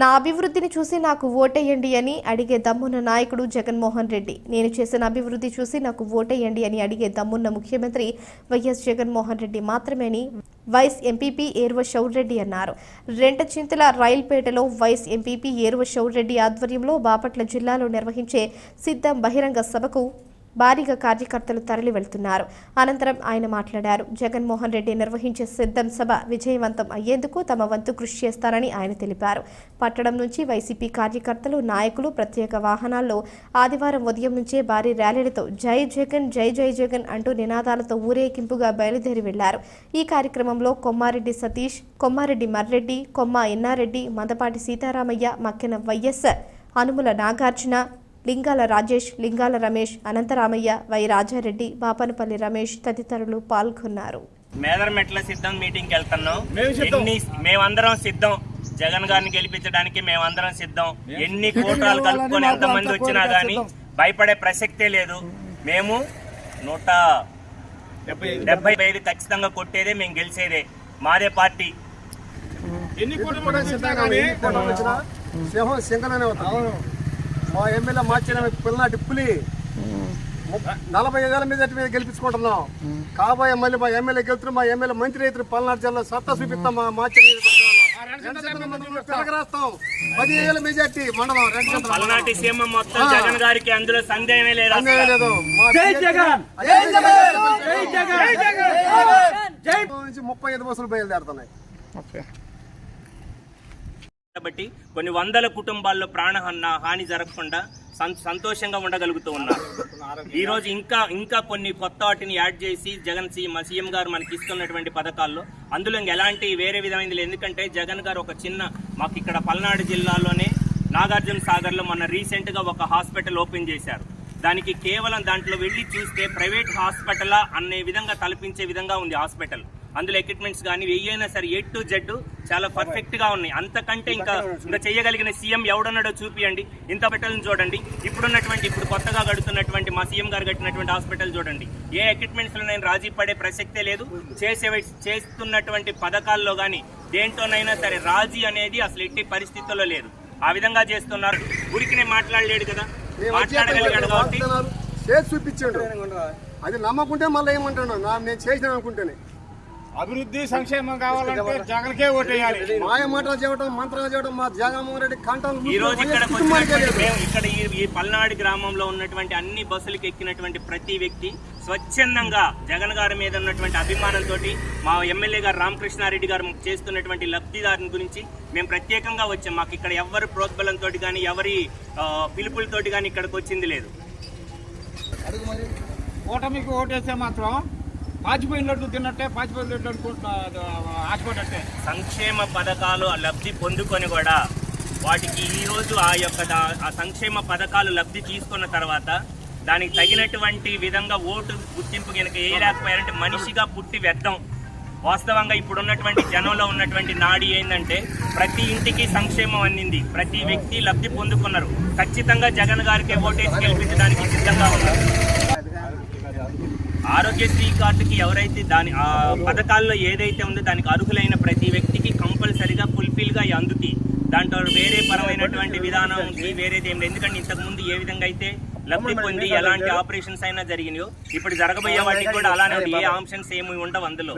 నా అభివృద్ధిని చూసి నాకు ఓటేయండి అని అడిగే దమ్మున్న నాయకుడు జగన్మోహన్ రెడ్డి. నేను చేసిన అభివృద్ధి చూసి నాకు ఓటేయండి అని అడిగే దమ్మున్న ముఖ్యమంత్రి వైఎస్ జగన్మోహన్ రెడ్డి మాత్రమేని వైస్ ఎంపీపీ ఏర్వ శౌర్రెడ్డి అన్నారు. రెంటచింతల రైల్పేటలో వైస్ ఎంపీపీ ఏర్వ శౌర్రెడ్డి ఆధ్వర్యంలో బాపట్ల జిల్లాలో నిర్వహించే సిద్ధం బహిరంగ సభకు భారీగా కార్యకర్తలు తరలి వెళ్తున్నారు. అనంతరం ఆయన మాట్లాడారు. జగన్మోహన్ రెడ్డి నిర్వహించే సిద్ధం సభ విజయవంతం అయ్యేందుకు తమ వంతు కృషి చేస్తారని ఆయన తెలిపారు. పట్టణం నుంచి వైసీపీ కార్యకర్తలు నాయకులు ప్రత్యేక వాహనాల్లో ఆదివారం ఉదయం నుంచే భారీ ర్యాలీలతో జై జగన్ జై జై జగన్ అంటూ నినాదాలతో ఊరేగింపుగా బయలుదేరి వెళ్ళారు. ఈ కార్యక్రమంలో కొమ్మారెడ్డి సతీష్ కొమ్మారెడ్డి మర్రెడ్డి కొమ్మ ఎన్నారెడ్డి మందపాటి సీతారామయ్య మక్కెన వైఎస్ అనుముల నాగార్జున లింగాల రాజేష్ లింగాల రమేష్ అనంతరామయ్య వై రాజారెడ్డి బాపనపల్లి రమేష్ తదితరులు పాల్గొన్నారు. మేదరమెట్ల సిద్ధం మీటింగ్కి వెళ్తున్నాం. మేమందరం సిద్ధం. జగన్ గారిని గెలిపించడానికి మేమందరం సిద్ధం. ఎన్ని కోటాలు కలుపుకొని ఎంతమంది వచ్చినా గానీ భయపడే ప్రసక్తే లేదు. మేము నూట డెబ్బై ఐదు. ఖచ్చితంగా కొట్టేదే మేము గెలిచేదే. మాదే పార్టీ. ఎన్ని కోట్ల మా ఎమ్మెల్యే మార్చిన పిల్లనాటి పులి. నలభై ఐదేళ్ళ మీద మీద గెలిపించుకుంటున్నాం. కాబోయే మళ్ళీ మా ఎమ్మెల్యే గెలుతున్నారు మా ఎమ్మెల్యే మంత్రి రైతులు పల్నాడు జిల్లా సత్తా చూపిస్తాం మా మార్చిన పదివేల మెజార్టీ మండలం పల్నాటి మొత్తం జగన్ గారికి అందులో సందేహమే లేదు. లేదు. ముప్పై ఐదు బస్సులు బయలుదేరుతున్నాయి. కాబట్టి కొన్ని వందల కుటుంబాల్లో ప్రాణహన్న హాని జరగకుండా సంతోషంగా ఉండగలుగుతూ ఉన్నారు. ఈరోజు ఇంకా ఇంకా కొన్ని కొత్త వాటిని యాడ్ చేసి జగన్ సీఎం సీఎం గారు మనకి ఇస్తున్నటువంటి పథకాల్లో అందులో ఎలాంటి వేరే విధమైనది లేదు. ఎందుకంటే జగన్ గారు ఒక చిన్న మాకు ఇక్కడ పల్నాడు జిల్లాలోనే నాగార్జున సాగర్లో మొన్న ఒక హాస్పిటల్ ఓపెన్ చేశారు. దానికి కేవలం దాంట్లో వెళ్ళి చూస్తే ప్రైవేట్ హాస్పిటల్ అనే విధంగా తలపించే విధంగా ఉంది హాస్పిటల్. అందులో ఎక్విప్మెంట్స్ కానీ వెయ్యైనా సరే ఎట్ టు జెడ్ చాలా పర్ఫెక్ట్గా ఉన్నాయి. అంతకంటే ఇంకా ఇంకా చేయగలిగిన సీఎం ఎవడున్నాడో చూపియండి. ఇంత హాస్పిటల్ని చూడండి. ఇప్పుడున్నటువంటి ఇప్పుడు కొత్తగా కడుతున్నటువంటి మా సీఎం గారు కట్టినటువంటి హాస్పిటల్ చూడండి. ఏ ఎక్విప్మెంట్స్లో నేను రాజీ పడే ప్రసక్తే లేదు. చేసే చేస్తున్నటువంటి పథకాల్లో కానీ దేంట్లోనైనా సరే రాజీ అనేది అసలు ఎట్టి పరిస్థితుల్లో లేదు. ఆ విధంగా చేస్తున్నారు. ఉరికినే మాట్లాడలేడు కదా. మాట్లాడగలిగాడు కాబట్టి. చేసి చూపించాడు. అది నమ్మకుంటే మళ్ళీ ఏమంటాడు నా నేను చేసిన అనుకుంటేనే. అభివృద్ధి సంక్షేమం కావాలంటే జగన్కే ఓటేయాలి. మాయ మాటలు చెప్పడం మంత్రాలు చెప్పడం మా జగన్మోహన్ రెడ్డి కంటాలు ఈ రోజు లేదు మేము ఇక్కడ ఈ- పల్నాడు గ్రామంలో ఉన్నటువంటి అన్ని బస్సులకు ఎక్కినటువంటి ప్రతి వ్యక్తి స్వచ్ఛందంగా జగన్ గారి మీద ఉన్నటువంటి అభిమానంతో మా ఎమ్మెల్యే గారు రామకృష్ణారెడ్డి గారు చేస్తున్నటువంటి లబ్ధిదారుని గురించి మేము ప్రత్యేకంగా వచ్చాం. మాకు ఇక్కడ ఎవరి ప్రోద్బలంతో కానీ ఎవరి పిలుపులతోటి కానీ ఇక్కడికి వచ్చింది లేదు. ఓటమికి ఓటేస్తే మాత్రం పాచిపోయినట్టు తిన్నట్టే పాచిపోయినట్టు అనుకుంటున్నా ఆశపడ్డట్టే. సంక్షేమ పథకాలు లబ్ధి పొందుకొని కూడా వాటికి ఈరోజు ఆ యొక్క ఆ సంక్షేమ పథకాలు లబ్ధి తీసుకున్న తర్వాత దానికి తగినటువంటి విధంగా ఓటు గుర్తింపు కనుక వేయలేకపోయారంటే మనిషిగా పుట్టి వ్యర్థం. వాస్తవంగా ఇప్పుడు ఉన్నటువంటి జనంలో ఉన్నటువంటి నాడి ఏంటంటే ప్రతి ఇంటికి సంక్షేమం అందింది. ప్రతి వ్యక్తి లబ్ధి పొందుకున్నారు. ఖచ్చితంగా జగన్ గారికి ఓటేసి గెలిపించడానికి సిద్ధంగా ఉన్నారు. ఆరోగ్యశ్రీ కార్డుకి ఎవరైతే దాని ఆ పథకాల్లో ఏదైతే ఉందో దానికి అర్హులైన ప్రతి వ్యక్తికి కంపల్సరిగా ఫుల్ఫిల్గా అందుతాయి. దాంట్లో వేరే పరమైనటువంటి విధానం వేరేది ఏం లేదు. ఎందుకంటే ఇంతకు ముందు ఏ విధంగా అయితే లబ్ధి పొంది ఎలాంటి ఆపరేషన్స్ అయినా జరిగినాయో ఇప్పుడు జరగబోయే వాటికి కూడా అలానే. ఏ ఆప్షన్స్ ఏమి ఉండవు అందులో.